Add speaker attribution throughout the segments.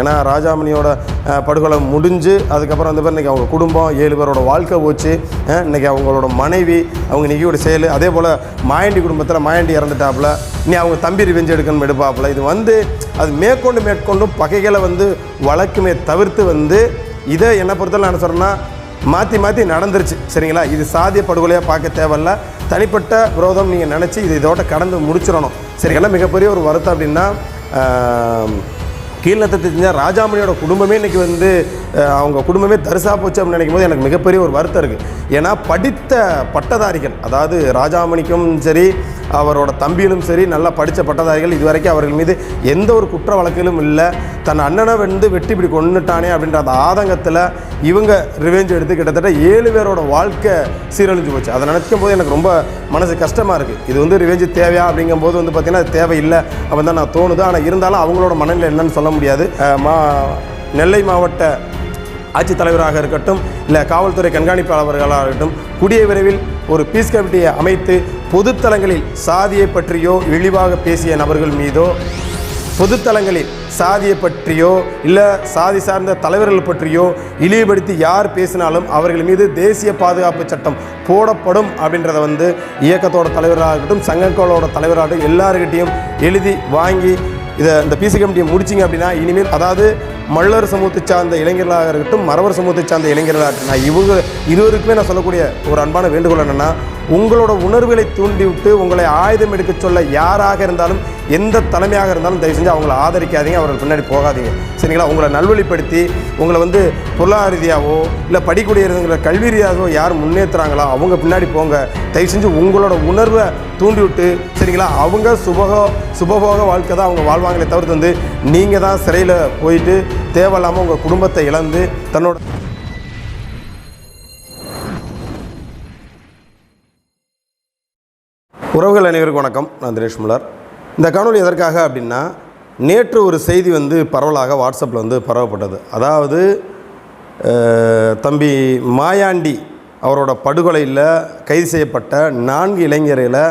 Speaker 1: ஏன்னா ராஜாமணியோட படுகொலை முடிஞ்சு அதுக்கப்புறம் வந்து இன்றைக்கி இன்னைக்கு அவங்க குடும்பம் ஏழு பேரோட வாழ்க்கை போச்சு. இன்றைக்கி அவங்களோட மனைவி அவங்க நிக்கியோட செயல் அதே போல் மாயண்டி குடும்பத்தில் மாயண்டி இறந்துட்டாப்புல நீ அவங்க தம்பி ரிவெஞ்ச் எடுக்கணும் எடுப்பாப்புல. இது வந்து அது மேற்கொண்டு மேற்கொண்டும் பகைகளை வந்து வழக்குமே தவிர்த்து வந்து இதை என்னை பொறுத்தவரை நான் சொல்கிறேன்னா மாற்றி மாற்றி நடந்துருச்சு. சரிங்களா? இது சாதிய படுகொலையாக பார்க்க தேவையில்ல. தனிப்பட்ட விரோதம் நீங்கள் நினச்சி இது இதோட கடந்து முடிச்சிடணும். சரிங்களா? மிகப்பெரிய ஒரு வருத்தம் அப்படின்னா ஆம், கீழ்நத்தை தெரிஞ்ச ராஜாமணியோட குடும்பமே இன்னைக்கு வந்து அவங்க குடும்பமே தரிசா போச்சு அப்படின்னு நினைக்கும் போது எனக்கு மிகப்பெரிய ஒரு வருத்தம் இருக்குது ஏன்னா படித்த பட்டதாரிகள் அதாவது ராஜாமணிக்கும் சரி அவரோட தம்பியிலும் சரி நல்லா படித்த பட்டதாரிகள் இதுவரைக்கும் அவர்கள் மீது எந்த ஒரு குற்ற வழக்கிலும் இல்லை. தன் அண்ணனை வந்து வெட்டி இப்படி கொண்டுட்டானே அப்படின்ற அந்த ஆதங்கத்தில் இவங்க ரிவெஞ்ச் எடுத்து கிட்டத்தட்ட ஏழு பேரோட வாழ்க்கை சீரழிஞ்சு போச்சு. அதை நினைக்கும் போது எனக்கு ரொம்ப மனசு கஷ்டமாக இருக்குது இது வந்து ரிவெஞ்ச் தேவையா அப்படிங்கும்போது வந்து பார்த்திங்கன்னா அது தேவையில்லை அப்படின்னு தான் நான் தோணுது. ஆனால் இருந்தாலும் அவங்களோட மனநிலை என்னன்னு சொல்ல முடியாது. மா நெல்லை மாவட்ட ஆட்சித்தலைவராக இருக்கட்டும் இல்லை காவல்துறை கண்காணிப்பாளர்களாக இருக்கட்டும் கூடிய விரைவில் ஒரு பீஸ் கமிட்டியை அமைத்து பொதுத்தலங்களில் சாதியை பற்றியோ இழிவாக பேசிய நபர்கள் மீதோ பொதுத்தலங்களில் சாதியை பற்றியோ இல்லை சாதி சார்ந்த தலைவர்கள் பற்றியோ இழிவுபடுத்தி யார் பேசினாலும் அவர்கள் மீது தேசிய பாதுகாப்பு சட்டம் போடப்படும் அப்படின்றத வந்து இயக்கத்தோட தலைவராக இருக்கட்டும் சங்கங்களோட தலைவராகட்டும் எல்லாருக்கிட்டையும் எழுதி வாங்கி இதை இந்த பிசி கமிட்டியை முடிச்சிங்க அப்படின்னா இனிமேல் அதாவது மல்லர் சமூகத்தை சார்ந்த இளைஞர்களாக இருக்கட்டும் மறவர் சமூகத்தை சார்ந்த இளைஞர்களாக இருக்கட்டும் நான் இவங்க இருவருக்குமே நான் சொல்லக்கூடிய ஒரு அன்பான வேண்டுகோள் என்னென்னா உங்களோட உணர்வுகளை தூண்டிவிட்டு உங்களை ஆயுதம் எடுக்க சொல்ல யாராக இருந்தாலும் எந்த தலைமையாக இருந்தாலும் தயவு செஞ்சு அவங்கள ஆதரிக்காதீங்க அவர்கள் பின்னாடி போகாதீங்க. சரிங்களா? உங்களை நல்வழிப்படுத்தி உங்களை வந்து பொருளாதார ரீதியாகவோ இல்லை படிக்கூடிய கல்வி ரீதியாகவோ யார் முன்னேற்றுறாங்களோ அவங்க பின்னாடி போங்க. தயவு செஞ்சு உங்களோட உணர்வை தூண்டிவிட்டு சரிங்களா? அவங்க சுபகோ சுபபோக வாழ்க்கை தான் அவங்க வாழ்வாங்களே தவிர்த்து வந்து நீங்கள் தான் சிறையில் போயிட்டு தேவையில்லாமல் உங்கள் குடும்பத்தை இழந்து தன்னோட உறவுகள் அனைவருக்கும் வணக்கம். நான் தினேஷ் முலர். இந்த காணொலி எதற்காக அப்படின்னா நேற்று ஒரு செய்தி வந்து பரவலாக வாட்ஸ்அப்பில் வந்து பரவப்பட்டது. அதாவது தம்பி மாயாண்டி அவரோட படுகொலையில் கைது செய்யப்பட்ட நான்கு இளைஞர்களை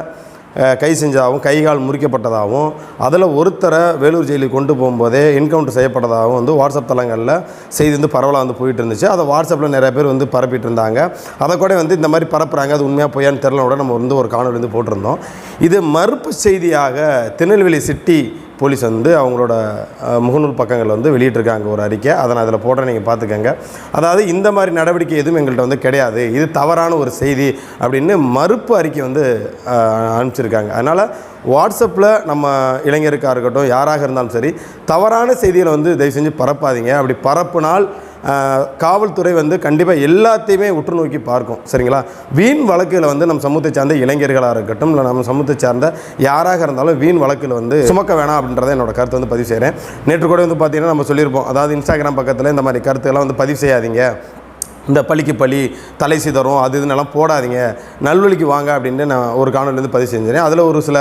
Speaker 1: கை செஞ்சதாகவும் கைகால் முறிக்கப்பட்டதாகவும் அதில் ஒருத்தரை வேலூர் ஜெயிலுக்கு கொண்டு போகும்போதே என்கவுண்டர் செய்யப்பட்டதாகவும் வந்து வாட்ஸ்அப் தளங்களில் செய்தி வந்து பரவலாக வந்து போயிட்டு இருந்துச்சு. அதை வாட்ஸ்அப்பில் நிறைய பேர் வந்து பரப்பிட்டு இருந்தாங்க. அதை கூட வந்து இந்த மாதிரி பரப்புகிறாங்க அது உண்மையாக பொய்யான்னு தெரில கூட நம்ம வந்து ஒரு காணொலி வந்து போட்டிருந்தோம். இது மறுப்பு செய்தியாக திருநெல்வேலி சிட்டி போலீஸ் வந்து அவங்களோட முகநூல் பக்கங்களில் வந்து வெளியிட்டிருக்காங்க ஒரு அறிக்கை. அதை நான் அதில் போடுறேன் நீங்கள் பார்த்துக்கோங்க. அதாவது இந்த மாதிரி நடவடிக்கை எதுவும் எங்கள்கிட்ட வந்து கிடையாது. இது தவறான ஒரு செய்தி அப்படின்னு மறுப்பு அறிக்கை வந்து அனுப்பிச்சிருக்காங்க. அதனால் வாட்ஸ்அப்பில் நம்ம இளைஞருக்காக இருக்கட்டும் யாராக இருந்தாலும் சரி தவறான செய்திகளை வந்து தயவு செஞ்சு பரப்பாதீங்க. அப்படி பரப்புனால் காவல்துறை வந்து கண்டிப்பாக எல்லாத்தையுமே உற்று நோக்கி பார்க்கும் சரிங்களா? வீண் வழக்கில் வந்து நம்ம சமூகத்தை சார்ந்த இளைஞர்களாக இருக்கட்டும் இல்லை நம்ம சமூகத்தை சார்ந்த யாராக இருந்தாலும் வீண் வழக்கில் வந்து சுமக்க வேணாம் அப்படின்றத என்னோட கருத்தை வந்து பதிவு செய்கிறேன் நேற்று கூட வந்து பார்த்தீங்கன்னா நம்ம சொல்லியிருப்போம் அதாவது இன்ஸ்டாகிராம் பக்கத்தில் இந்த மாதிரி கருத்துக்கெல்லாம் வந்து பதிவு செய்யாதீங்க. இந்த பழிக்கு பழி தலை சிதறும் அது இதுன்னெல்லாம் போடாதீங்க. நல்வழிக்கு வாங்க அப்படின்ட்டு நான் ஒரு காணொலியிலேருந்து பதிவு செஞ்சேன். அதில் ஒரு சில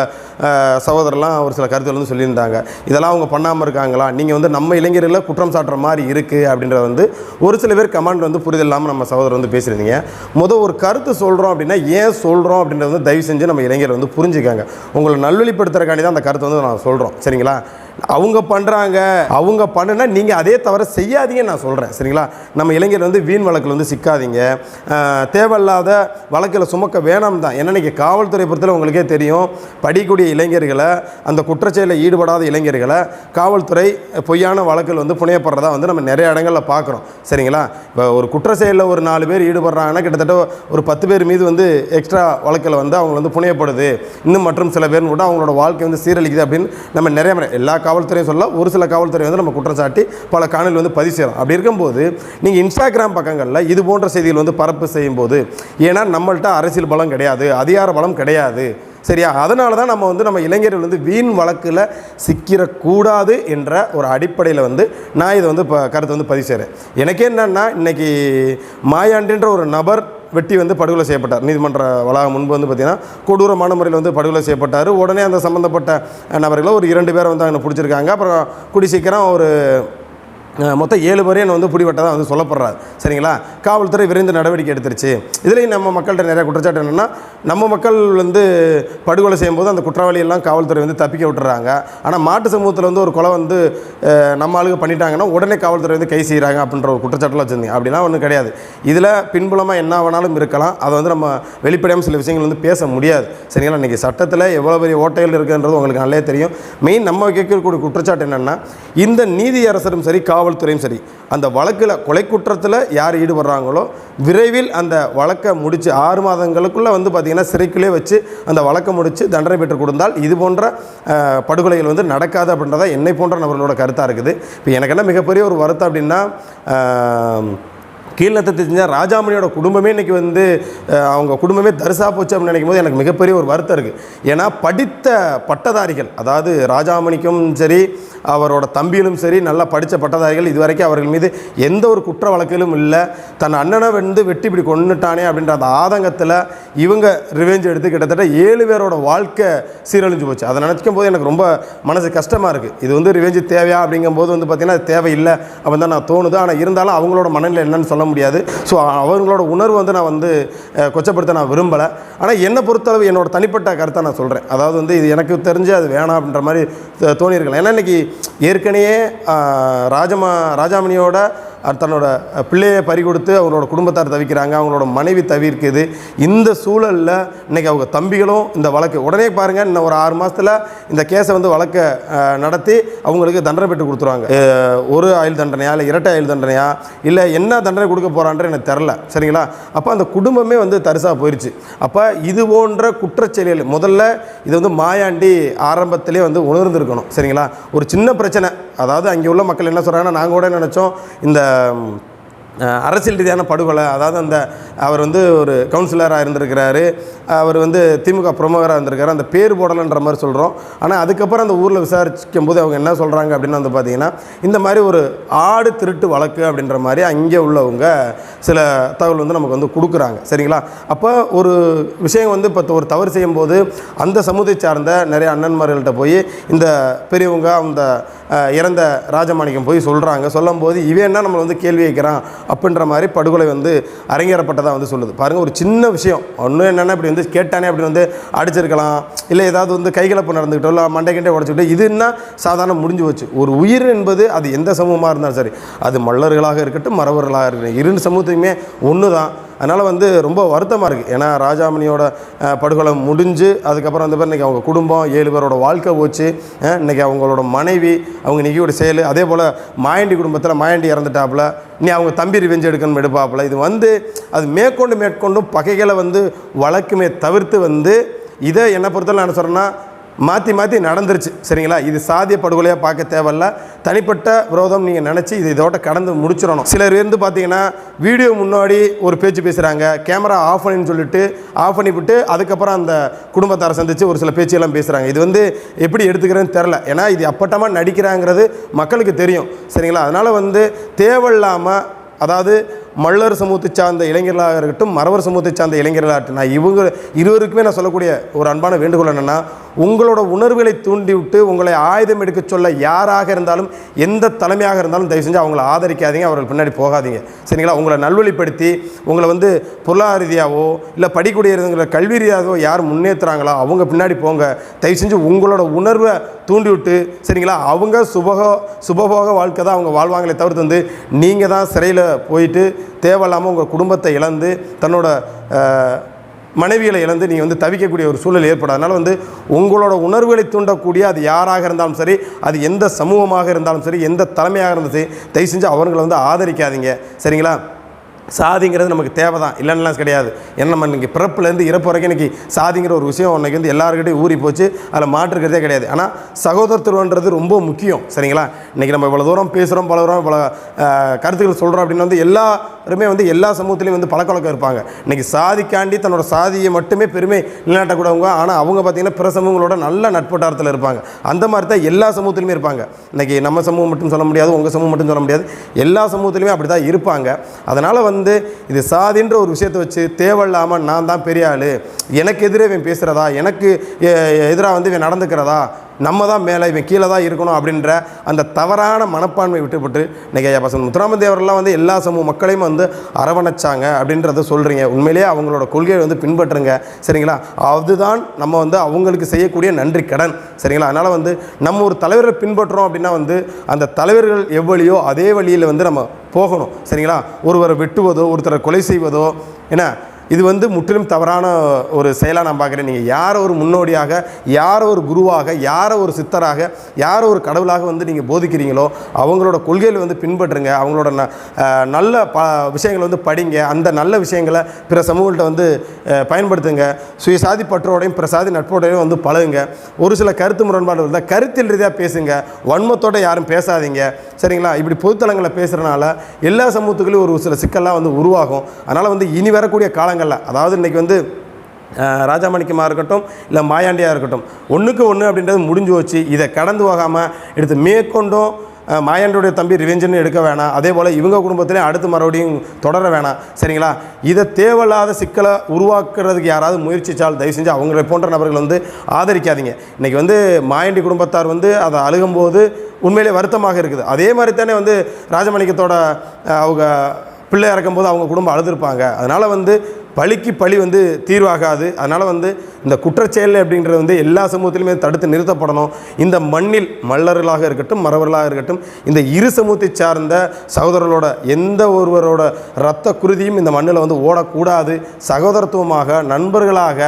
Speaker 1: சகோதரர்லாம் ஒரு சில கருத்துகள் வந்து சொல்லியிருந்தாங்க. இதெல்லாம் அவங்க பண்ணாமல் இருக்காங்களா? நீங்கள் வந்து நம்ம இளைஞர்களை குற்றம் சாட்டுற மாதிரி இருக்குது அப்படின்றத வந்து ஒரு சில பேர் கமெண்ட் வந்து புரிதல் இல்லாமல் நம்ம சகோதரர் வந்து பேசியிருந்தீங்க. முதல் ஒரு கருத்து சொல்கிறோம் அப்படின்னா ஏன் சொல்கிறோம் அப்படின்றத வந்து தயவு செஞ்சு நம்ம இளைஞர் வந்து புரிஞ்சுக்காங்க. உங்களை நல்வழிப்படுத்துறக்காண்டி தான் அந்த கருத்தை வந்து நான் சொல்கிறோம் சரிங்களா? அவங்க பண்ணுறாங்க அவங்க பண்ணுனா நீங்கள் அதே தவிர செய்யாதீங்கன்னு நான் சொல்கிறேன் சரிங்களா? நம்ம இளைஞர் வந்து வீண் வழக்கில் வந்து சிக்காதீங்க. தேவையில்லாத வழக்கில் சுமக்க வேணாம் தான். ஏன்னா இன்றைக்கி காவல்துறை பொறுத்தவரை உங்களுக்கே தெரியும் படிக்கூடிய இளைஞர்களை அந்த குற்றச்செயலில் ஈடுபடாத இளைஞர்களை காவல்துறை பொய்யான வழக்கில் வந்து புனையப்படுறதா வந்து நம்ம நிறைய இடங்களில் பார்க்குறோம். சரிங்களா? இப்போ ஒரு குற்ற செயலில் ஒரு நாலு பேர் ஈடுபடுறாங்கன்னா கிட்டத்தட்ட ஒரு பத்து பேர் மீது வந்து எக்ஸ்ட்ரா வழக்கில் வந்து அவங்க வந்து புனையப்படுது. இன்னும் மற்றும் சில பேர் கூட அவங்களோட வாழ்க்கை வந்து சீரழிக்குது அப்படின்னு நம்ம நிறைய எல்லா காவல்துறையும் சொல்ல ஒரு சில காவல்துறை வந்து நம்ம குற்றம் சாட்டி பல காணொலி வந்து பதிவு செய்யலாம். அப்படி இருக்கும்போது நீங்கள் இன்ஸ்டாகிராம் பக்கங்களில் இது போன்ற செய்திகள் வந்து பரப்பு செய்யும்போது ஏன்னா நம்மள்கிட்ட அரசியல் பலம் கிடையாது அதிகார பலம் கிடையாது சரியா? அதனால தான் நம்ம வந்து நம்ம இளைஞர்கள் வந்து வீண் வழக்கில் சிக்கிடக்கூடாது என்ற ஒரு அடிப்படையில் வந்து நான் இதை வந்து இப்போ கருத்தை வந்து பதிவு செய்கிறேன் எனக்கே என்னன்னா இன்னைக்கு மாயாண்டின்ற ஒரு நபர் வெட்டி வந்து படுகொலை செய்யப்பட்டார். நீதிமன்ற வளாகம் முன்பு வந்து பார்த்திங்கன்னா கொடூரமான முறையில் வந்து படுகொலை செய்யப்பட்டார். உடனே அந்த சம்மந்தப்பட்ட நபர்களை ஒரு இரண்டு பேரை வந்து அங்கே பிடிச்சிருக்காங்க. அப்புறம் குடி சீக்கிரம் ஒரு மொத்தம் ஏழு பேரையும் நான் வந்து பிடிபட்டதாக வந்து சொல்லப்படுறாரு. சரிங்களா? காவல்துறை விரைந்து நடவடிக்கை எடுத்துருச்சு. இதுலேயும் நம்ம மக்கள்கிட்ட நிறைய குற்றச்சாட்டு என்னென்னா நம்ம மக்கள் வந்து படுகொலை செய்யும்போது அந்த குற்றவாளியெல்லாம் காவல்துறை வந்து தப்பிக்க விட்டுறாங்க. ஆனால் மாட்டு சமூகத்தில் வந்து ஒரு கொலை வந்து நம்ம ஆளுங்க பண்ணிட்டாங்கன்னா உடனே காவல்துறை வந்து கை செய்கிறாங்க அப்படின்ற ஒரு குற்றச்சாட்டுலாம் வச்சுருந்தீங்க. அப்படிலாம் ஒன்றும் கிடையாது. இதில் பின்புலமாக என்ன வேணாலும் இருக்கலாம். அதை வந்து நம்ம வெளிப்படையாக சில விஷயங்கள் வந்து பேச முடியாது. சரிங்களா? இன்றைக்கி சட்டத்தில் எவ்வளோ பெரிய ஓட்டைகள் இருக்குன்றது உங்களுக்கு நல்லே தெரியும். மெயின் நம்ம கேட்கக்கூடிய குற்றச்சாட்டு என்னென்னா இந்த நீதியரசரும் சரி காவல் காவல்துறையும் சரி அந்த வழக்கில் கொலை குற்றத்தில் யார் ஈடுபடுறாங்களோ விரைவில் அந்த வழக்கை முடித்து ஆறு மாதங்களுக்குள்ளே வந்து பார்த்திங்கன்னா சிறைக்குள்ளே வச்சு அந்த வழக்கை முடித்து தண்டனை பெற்றுக் கொடுத்தால் இது போன்ற படுகொலைகள் வந்து நடக்காது அப்படின்றத என்னை போன்ற நபர்களோட கருத்தாக இருக்குது. இப்போ எனக்கு என்ன மிகப்பெரிய ஒரு வருத்தம் அப்படின்னா கீழே கீழ்நத்தத்தை செஞ்ச ராஜாமணியோட குடும்பமே இன்றைக்கி வந்து அவங்க குடும்பமே தரிசா போச்சு அப்படின்னு நினைக்கும் போது எனக்கு மிகப்பெரிய ஒரு வருத்தம் இருக்குது ஏன்னா படித்த பட்டதாரிகள் அதாவது ராஜாமணிக்கும் சரி அவரோட தம்பியிலும் சரி நல்லா படித்த பட்டதாரிகள் இதுவரைக்கும் அவர்கள் மீது எந்த ஒரு குற்ற வழக்கிலும் இல்லை. தன் அண்ணனை வந்து வெட்டி இப்படி கொண்டுட்டானே அப்படின்ற அந்த ஆதங்கத்தில் இவங்க ரிவெஞ்ச் எடுத்து கிட்டத்தட்ட ஏழு பேரோட வாழ்க்கை சீரழிஞ்சு போச்சு. அதை நினச்சிக்கும் போது எனக்கு ரொம்ப மனசு கஷ்டமாக இருக்குது இது வந்து ரிவெஞ்சு தேவையா அப்படிங்கும்போது வந்து பார்த்திங்கன்னா அது தேவையில்லை அப்படின்னு தான் நான் தோணுது. ஆனால் இருந்தாலும் அவங்களோட மனநிலை என்னன்னு சொல்ல முடியாது. ஸோ அவங்களோட உணர்வு வந்து நான் வந்து கொச்சப்படுத்த நான் விரும்பலை. ஆனால் என்னை பொறுத்தளவு என்னோட தனிப்பட்ட கருத்தை நான் சொல்கிறேன் அதாவது வந்து இது எனக்கு தெரிஞ்சு அது வேணாம் அப்படின்ற மாதிரி தோ- தோணியிருக்கலாம். ஏன்னா இன்றைக்கி ஏற்கனவே ராஜமா ராஜாமணியோட தன்னோட பிள்ளையை பறி கொடுத்து அவங்களோட குடும்பத்தார் தவிக்கிறாங்க அவங்களோட மனைவி தவிர்க்குது. இந்த சூழலில் இன்னைக்கு அவங்க தம்பிகளும் இந்த வழக்கு உடனே பாருங்கள் இன்னும் ஒரு ஆறு மாதத்தில் இந்த கேஸை வந்து வழக்கை நடத்தி அவங்களுக்கு தண்டனை பெற்று கொடுத்துருவாங்க. ஒரு ஆயுள் தண்டனையா இல்லை இரட்டை ஆயுள் தண்டனையா இல்லை என்ன தண்டனை கொடுக்க போகிறான்ற எனக்கு தெரில சரிங்களா? அப்போ அந்த குடும்பமே வந்து தரிசாக போயிடுச்சு அப்போ இது போன்ற குற்றச்செயல்கள் முதல்ல இது வந்து மாயாண்டி ஆரம்பத்திலே வந்து உணர்ந்திருக்கணும் சரிங்களா? ஒரு சின்ன பிரச்சனை அதாவது அங்கே உள்ள மக்கள் என்ன சொல்கிறாங்கன்னா நாங்கள் கூட நினச்சோம் இந்த அரசியல் ரீதியான படுகொலை அதாவது அந்த அவர் வந்து ஒரு கவுன்சிலராக இருந்திருக்கிறாரு அவர் வந்து திமுக பிரமுகராக இருந்திருக்காரு அந்த பேர் போடலைன்ற மாதிரி சொல்கிறோம் ஆனால் அதுக்கப்புறம் அந்த ஊரில் விசாரிக்கும் போது அவங்க என்ன சொல்கிறாங்க அப்படின்னு வந்து பார்த்தீங்கன்னா இந்த மாதிரி ஒரு ஆடு திருட்டு வழக்கு அப்படின்ற மாதிரி அங்கே உள்ளவங்க சில தகவல் வந்து நமக்கு வந்து கொடுக்குறாங்க. சரிங்களா? அப்போ ஒரு விஷயம் வந்து இப்போ ஒரு தவறு செய்யும்போது அந்த சமூகத்தை சார்ந்த நிறைய அண்ணன்மார்கள்ட்ட போய் இந்த பெரியவங்க அந்த இறந்த ராஜமாணிக்கம் போய் சொல்கிறாங்க சொல்லும்போது இவன் என்ன நம்மளை வந்து கேள்வி வைக்கிறான் அப்படின்ற மாதிரி படுகொலை வந்து அரங்கேறப்பட்டதாக வந்து சொல்லுது. பாருங்கள் ஒரு சின்ன விஷயம். ஒன்றும் என்னென்னா இப்படி வந்து கேட்டானே அப்படி வந்து அடிச்சிருக்கலாம். இல்லை ஏதாவது வந்து கைகலப்பு நடந்துக்கிட்டோ இல்லை மண்டை கிண்டே உடச்சிக்கிட்டோ இதுன்னா சாதாரண முடிஞ்சு போச்சு. ஒரு உயிர் என்பது அது எந்த சமூகமாக இருந்தாலும் சரி அது மல்லர்களாக இருக்கட்டும் மறவர்களாக இருக்கட்டும் இரு சமூகத்தையுமே ஒன்று தான் அதனால் வந்து ரொம்ப வருத்தமாக இருக்குது ஏன்னா ராஜாமணியோட படுகொலை முடிஞ்சு அதுக்கப்புறம் வந்து பேர் இன்றைக்கி அவங்க குடும்பம் ஏழு பேரோட வாழ்க்கை போச்சு. இன்றைக்கி அவங்களோட மனைவி அவங்க நிகியோட செயல் அதே போல் மாயண்டி குடும்பத்தில் மாயண்டி இறந்துட்டாப்புல நீ அவங்க தம்பி ரிவெஞ்ச் எடுக்கணும் எடுப்பாப்புல. இது வந்து அது மேற்கொண்டு மேற்கொண்டும் பகைகளை வந்து வழக்குமே தவிர்த்து வந்து இதை என்னை பொறுத்தவரை நான் சொல்கிறேன்னா மாற்றி மாற்றி நடந்துருச்சு. சரிங்களா? இது சாதிய படுகொலையாக பார்க்க தேவையில்ல. தனிப்பட்ட விரோதம் நீங்கள் நினச்சி இது இதோட கடந்து முடிச்சிடணும். சிலர் இருந்து பார்த்தீங்கன்னா வீடியோ முன்னாடி ஒரு பேச்சு பேசுகிறாங்க கேமரா ஆஃப் பண்ணின்னு சொல்லிட்டு ஆஃப் பண்ணிவிட்டு அதுக்கப்புறம் அந்த குடும்பத்தாரை சந்தித்து ஒரு சில பேச்செல்லாம் பேசுகிறாங்க இது வந்து எப்படி எடுத்துக்கிறேன்னு தெரில ஏன்னா இது அப்பட்டமாக நடிக்கிறாங்கிறது மக்களுக்கு தெரியும். சரிங்களா? அதனால் வந்து தேவையில்லாமல் அதாவது மல்லர் சமூகத்தை சார்ந்த இளைஞர்களாக இருக்கட்டும் மறவர் சமூகத்தை சார்ந்த இளைஞர்களாக இருக்கட்டும் நான் இவங்க இருவருக்குமே நான் சொல்லக்கூடிய ஒரு அன்பான வேண்டுகோள் என்னென்னா உங்களோட உணர்வுகளை தூண்டிவிட்டு உங்களை ஆயுதம் எடுக்க சொல்ல யாராக இருந்தாலும் எந்த தலைமையாக இருந்தாலும் தயவு செஞ்சு அவங்கள ஆதரிக்காதீங்க அவர்கள் பின்னாடி போகாதீங்க. சரிங்களா? உங்களை நல்வழிப்படுத்தி உங்களை வந்து பொருளாதார ரீதியாகவோ இல்லை படிக்கூடியவங்களை கல்வி ரீதியாகவோ யார் முன்னேற்றுறாங்களோ அவங்க பின்னாடி போங்க. தயவு செஞ்சு உங்களோட உணர்வை தூண்டிவிட்டு சரிங்களா? அவங்க சுபக சுபபோக வாழ்க்கை தான் அவங்க வாழ்வாங்களே தவிர்த்து வந்து நீங்கள் தான் சிறையில் போயிட்டு தேவையில்லாமல் உங்கள் குடும்பத்தை இழந்து தன்னோட மனைவிகளை இழந்து நீங்கள் வந்து தவிக்கக்கூடிய ஒரு சூழல் ஏற்படும் அதனால் வந்து உங்களோட உணர்வுகளை தூண்டக்கூடிய அது யாராக இருந்தாலும் சரி அது எந்த சமூகமாக இருந்தாலும் சரி எந்த தலைமையாக இருந்தாலும் சரி தயவு செஞ்சு அவர்களை வந்து ஆதரிக்காதீங்க. சரிங்களா? சாதிங்கிறது நமக்கு தேவை தான் இல்லைன்னுலாம் கிடையாது. ஏன்னா நம்ம இன்றைக்கி பிறப்புலேருந்து இறப்பு வரைக்கும் இன்றைக்கி சாதிங்கிற ஒரு விஷயம் அன்றைக்கி வந்து எல்லாருக்கிட்டையும் ஊறி போச்சு. அதில் மாற்றுக்கிறதே கிடையாது. ஆனால் சகோதரத்துவன்றது ரொம்ப முக்கியம். சரிங்களா? இன்றைக்கி நம்ம இவ்வளோ தூரம் பேசுகிறோம் பல தூரம் பல கருத்துக்கள் சொல்கிறோம் அப்படின்னு வந்து எல்லா எல்லாருமே வந்து எல்லா சமூகத்துலேயும் வந்து பழக்கவழக்கம் இருப்பாங்க. இன்றைக்கி சாதிக்காண்டி தன்னோட சாதியை மட்டுமே பெருமை நிலைநாட்டக்கூடவங்க ஆனால் அவங்க பார்த்திங்கன்னா பிற சமூகங்களோட நல்ல நட்பட்டாரத்தில் இருப்பாங்க. அந்த மாதிரி தான் எல்லா சமூகத்திலுமே இருப்பாங்க. இன்றைக்கி நம்ம சமூகம் மட்டும் சொல்ல முடியாது உங்கள் சமூகம் மட்டும் சொல்ல முடியாது. எல்லா சமூகத்திலுமே அப்படி தான் இருப்பாங்க. அதனால் வந்து இது சாதின்ற ஒரு விஷயத்தை வச்சு தேவையில்லாமல் நான் தான் பெரிய ஆள். எனக்கு எதிரே இவன் பேசுகிறதா எனக்கு எதிராக வந்து இவன் நடந்துக்கிறதா? நம்ம தான் மேலே இவன் கீழே தான் இருக்கணும் அப்படின்ற அந்த தவறான மனப்பான்மை விட்டுப்பட்டு இன்றைக்கி ஐயா பசங்க முத்துராமதேவரெல்லாம் வந்து எல்லா சமூக மக்களையும் வந்து அரவணைச்சாங்க அப்படின்றத சொல்கிறீங்க உண்மையிலேயே அவங்களோட கொள்கையை வந்து பின்பற்றுங்க. சரிங்களா? அதுதான் நம்ம வந்து அவங்களுக்கு செய்யக்கூடிய நன்றி கடன். சரிங்களா? அதனால் வந்து நம்ம ஒரு தலைவரை பின்பற்றுறோம் அப்படின்னா வந்து அந்த தலைவர்கள் எவ்வளியோ அதே வழியில் வந்து நம்ம போகணும். சரிங்களா? ஒருவரை வெட்டுவதோ ஒருத்தரை கொலை செய்வதோ என்ன? இது வந்து முற்றிலும் தவறான ஒரு செயலாக நான் பார்க்குறேன். நீங்கள் யாரை ஒரு முன்னோடியாக யாரை ஒரு குருவாக யாரை ஒரு சித்தராக யாரை ஒரு கடவுளாக வந்து நீங்கள் போதிக்கிறீங்களோ அவங்களோட கொள்கையில் வந்து பின்பற்றுங்க. அவங்களோட ந நல்ல ப விஷயங்களை வந்து படிங்க. அந்த நல்ல விஷயங்களை பிற சமூகங்கள்ட்ட வந்து பயன்படுத்துங்க. சுயசாதி பற்றோடையும் பிற சாதி நட்போடையும் வந்து பழகுங்க. ஒரு சில கருத்து முரண்பாடு இருந்தால் கருத்தில் ரீதியாக பேசுங்க. வன்மத்தோட யாரும் பேசாதீங்க. சரிங்களா? இப்படி பொதுத்தலங்களை பேசுகிறனால எல்லா சமூகத்துக்குள்ளேயும் ஒரு சில சிக்கல்லாம் வந்து உருவாகும். அதனால் வந்து இனி வரக்கூடிய காலங்கள் காலங்களில் அதாவது இன்றைக்கி வந்து ராஜாமணிக்கமாக இருக்கட்டும் இல்லை மாயாண்டியாக இருக்கட்டும் ஒன்றுக்கு ஒன்று அப்படின்றது முடிஞ்சு வச்சு இதை கடந்து போகாமல் எடுத்து மேற்கொண்டும் மாயாண்டியுடைய தம்பி ரிவெஞ்சுன்னு எடுக்க வேணாம். அதே போல் இவங்க குடும்பத்திலே அடுத்து மறுபடியும் தொடர வேணாம். சரிங்களா? இதை தேவையில்லாத சிக்கலை உருவாக்குறதுக்கு யாராவது முயற்சித்தால் தயவு செஞ்சு அவங்களை போன்ற நபர்கள் வந்து ஆதரிக்காதீங்க. இன்றைக்கி வந்து மாயாண்டி குடும்பத்தார் வந்து அதை அழுகும்போது உண்மையிலே வருத்தமாக இருக்குது. அதே மாதிரி தானே வந்து ராஜமணிக்கத்தோட அவங்க பிள்ளை இறக்கும்போது அவங்க குடும்பம் அழுதுருப்பாங்க. அதனால் வந்து பழிக்கு பழி வந்து தீர்வாகாது. அதனால் வந்து இந்த குற்றச்செயல் அப்படின்றது வந்து எல்லா சமூகத்திலுமே தடுத்து நிறுத்தப்படணும். இந்த மண்ணில் மல்லர்களாக இருக்கட்டும் மறவர்களாக இருக்கட்டும் இந்த இரு சமூகத்தை சார்ந்த சகோதரர்களோட எந்த ஒருவரோட இரத்த குருதியும் இந்த மண்ணில் வந்து ஓடக்கூடாது. சகோதரத்துவமாக நண்பர்களாக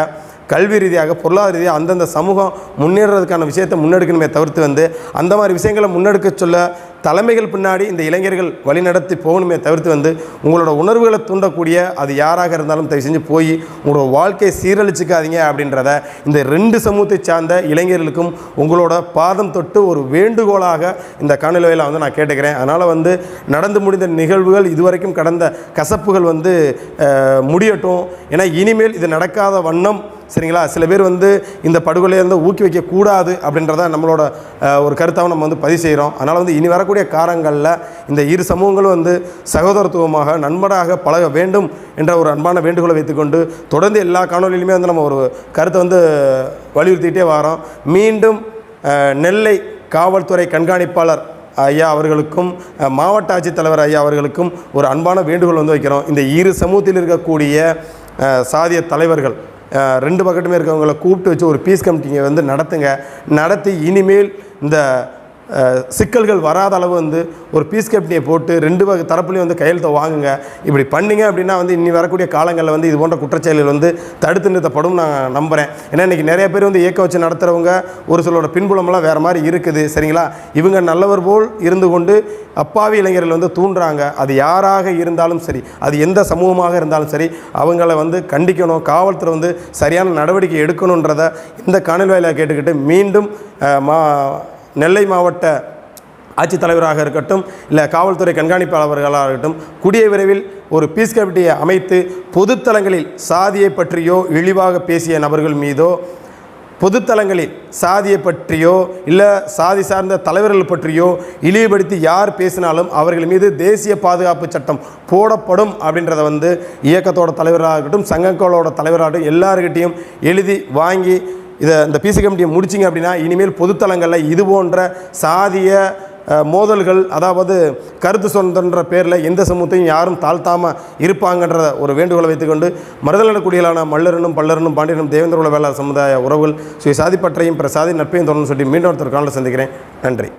Speaker 1: கல்வி ரீதியாக பொருளாதார ரீதியாக அந்தந்த சமூகம் முன்னேறதுக்கான விஷயத்தை முன்னெடுக்கணுமே தவிர்த்து வந்து அந்த மாதிரி விஷயங்களை முன்னெடுக்க சொல்ல தலைமைகள் பின்னாடி இந்த இளைஞர்கள் வழிநடத்தி போகணுமே தவிர்த்து வந்து உங்களோட உணர்வுகளை தூண்டக்கூடிய அது யாராக இருந்தாலும் தயவு செஞ்சு போய் உங்களோட வாழ்க்கையை சீரழிச்சிக்காதீங்க அப்படின்றத இந்த ரெண்டு சமூகத்தை சார்ந்த இளைஞர்களுக்கும் உங்களோட பாதம் தொட்டு ஒரு வேண்டுகோளாக இந்த காணொலியில் வந்து நான் கேட்டுக்கிறேன். அதனால் வந்து நடந்து முடிந்த நிகழ்வுகள் இதுவரைக்கும் கடந்த கசப்புகள் வந்து முடியட்டும். ஏன்னா இனிமேல் இது நடக்காத வண்ணம் சரிங்களா? சில பேர் வந்து இந்த படுகொலையை வந்து ஊக்கி வைக்கக்கூடாது அப்படின்றத நம்மளோட ஒரு கருத்தாகவும் நம்ம வந்து பதிவு செய்கிறோம் அதனால் வந்து இனி வரக்கூடிய காலங்களில் இந்த இரு சமூகங்களும் வந்து சகோதரத்துவமாக நண்பராக பழக வேண்டும் என்ற ஒரு அன்பான வேண்டுகோளை வைத்துக்கொண்டு தொடர்ந்து எல்லா காணொலியிலுமே வந்து நம்ம ஒரு கருத்தை வந்து வலியுறுத்திக்கிட்டே வரோம். மீண்டும் நெல்லை காவல்துறை கண்காணிப்பாளர் ஐயா அவர்களுக்கும் மாவட்ட ஆட்சித்தலைவர் ஐயா அவர்களுக்கும் ஒரு அன்பான வேண்டுகோள் வந்து வைக்கிறோம். இந்த இரு சமூகத்தில் இருக்கக்கூடிய சாதிய தலைவர்கள் ரெண்டு பக்கத்துமே இருக்கவங்களை கூப்பிட்டு வச்சு ஒரு பீஸ் கமிட்டிங்க வந்து நடத்துங்க. நடத்தி இனிமேல் இந்த சிக்கல்கள் வராத அளவு வந்து ஒரு பீஸ் கம்பெனியை போட்டு ரெண்டு வகை தரப்புலையும் வந்து கையெழுத்தை வாங்குங்க. இப்படி பண்ணிங்க அப்படின்னா வந்து இனி வரக்கூடிய காலங்களில் வந்து இது போன்ற குற்றச்செயல்கள் வந்து தடுத்து நிறுத்தப்படும் நான் நம்புகிறேன் ஏன்னா இன்றைக்கி நிறைய பேர் வந்து இயக்கம் வச்சு நடத்துகிறவங்க ஒரு சிலரோட பின்புலமெல்லாம் வேறு மாதிரி இருக்குது. சரிங்களா? இவங்க நல்லவர் போல் இருந்து கொண்டு அப்பாவி இளைஞர்கள் வந்து தூண்டுறாங்க. அது யாராக இருந்தாலும் சரி அது எந்த சமூகமாக இருந்தாலும் சரி அவங்கள வந்து கண்டிக்கணும். காவல்துறை வந்து சரியான நடவடிக்கை எடுக்கணுன்றதை இந்த காணல் வாயிலாக கேட்டுக்கிட்டு மீண்டும் மா நெல்லை மாவட்ட ஆட்சித்தலைவராக இருக்கட்டும் இல்லை காவல்துறை கண்காணிப்பாளர்களாக இருக்கட்டும் கூடிய விரைவில் ஒரு பீஸ் கமிட்டியை அமைத்து பொதுத்தலங்களில் சாதியை பற்றியோ இழிவாக பேசிய நபர்கள் மீதோ பொதுத்தலங்களில் சாதியை பற்றியோ இல்லை சாதி சார்ந்த தலைவர்கள் பற்றியோ இழிவுபடுத்தி யார் பேசினாலும் அவர்கள் மீது தேசிய பாதுகாப்பு சட்டம் போடப்படும் அப்படின்றத வந்து இயக்கத்தோட தலைவராக இருக்கட்டும் சங்கங்களோட தலைவராகட்டும் எல்லாருக்கிட்டையும் எழுதி வாங்கி இதை இந்த பிசி கமிட்டியை முடிச்சிங்க அப்படின்னா இனிமேல் பொதுத்தலங்களில் இது போன்ற சாதிய மோதல்கள் அதாவது கருத்து சொந்தன்ற பேரில் எந்த சமூகத்தையும் யாரும் தாழ்த்தாமல் இருப்பாங்கன்ற ஒரு வேண்டுகோளை வைத்துக்கொண்டு மருதநலக்குடியிலான மல்லரனும் பல்லரனும் பாண்டியனும் தேவேந்திர குல வேளாண் சமுதாய உறவுகள் சுய சாதிப்பற்றையும் பிற சாதி நட்பையும் தொடர்ந்து சொல்லி மீண்டும் ஒருத்தர் காலில் சந்திக்கிறேன். நன்றி.